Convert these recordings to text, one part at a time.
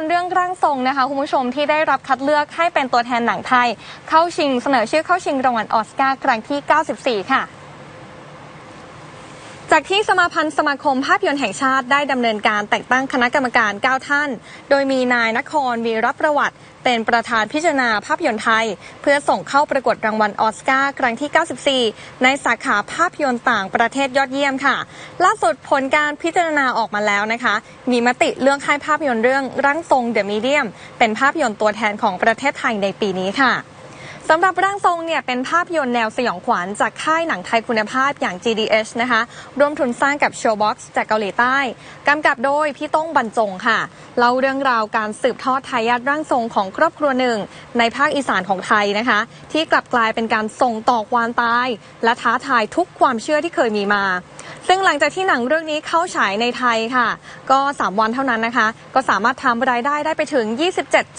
นตร์เรื่องร่างทรงนะคะคุณผู้ชมที่ได้รับคัดเลือกให้เป็นตัวแทนหนังไทย เข้าชิงเสนอชื่อเข้าชิงรางวัลออสการ์ครั้งที่ 94 ค่ะ จากที่สมาพันธ์สมาคมภาพยนตร์แห่งชาติได้ดำเนินการแต่งตั้งคณะกรรมการ 9 ท่าน โดยมีนายนครวีรประวัติ เป็นประธานพิจารณาภาพยนตร์ไทย เพื่อส่งเข้าประกวดรางวัลออสการ์ครั้งที่ 94 ในสาขาภาพยนตร์ต่างประเทศยอดเยี่ยมค่ะ ล่าสุดผลการพิจารณาออกมาแล้วนะคะ มีมติเลือกให้ภาพยนตร์เรื่องร่างทรงเดอะมีเดียมเป็นภาพยนตร์ตัวแทนของประเทศไทยในปีนี้ค่ะ สำหรับร่างทรงเนี่ยเป็นภาพยนตร์แนวสยองขวัญจากค่ายหนังไทยคุณภาพอย่าง GDH นะคะร่วมทุนสร้างกับ Showbox จากเกาหลีใต้กำกับโดยพี่ต้องบรรจงค่ะเล่าเรื่องราวการสืบทอดทายาทร่างทรงของครอบครัวหนึ่ง ในภาคอีสานของไทยนะคะ ที่กลับกลายเป็นการส่งต่อความตาย และท้าทายทุกความเชื่อที่เคยมีมา ซึ่งหลังจากที่หนังเรื่องนี้เข้าฉายในไทยค่ะ ก็ 3 วันเท่านั้นนะคะ ก็สามารถทำรายได้ได้ไปถึง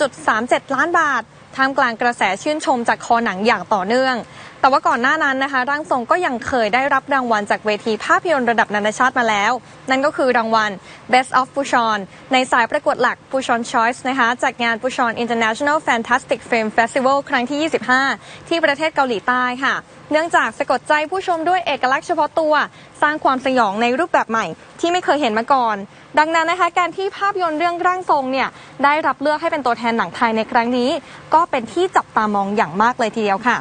27.37 ล้านบาท ท่ามกลางกระแสชื่นชมจากคอหนังอย่างต่อเนื่อง แต่ว่าก่อนหน้านั้นนะคะ ร่างทรงก็ยังเคยได้รับรางวัลจากเวทีภาพยนตร์ระดับนานาชาติมาแล้ว นั่นก็คือรางวัล Best of Busan ในสายประกวดหลัก Busan Choice นะคะจากงาน Busan International Fantastic Film Festival ครั้งที่ 25 ที่ประเทศเกาหลีใต้ค่ะ เนื่องจากสะกดใจผู้ชมด้วยเอกลักษณ์เฉพาะตัว สร้างความสยองในรูปแบบใหม่ ที่ไม่เคยเห็นมาก่อน ดังนั้นนะคะ การที่ภาพยนตร์เรื่องร่างทรงเนี่ยได้รับเลือกให้เป็นตัวแทนหนังไทยในครั้งนี้ก็็เป็นที่จับตามองอย่างมากเลยทีเดียวค่ะ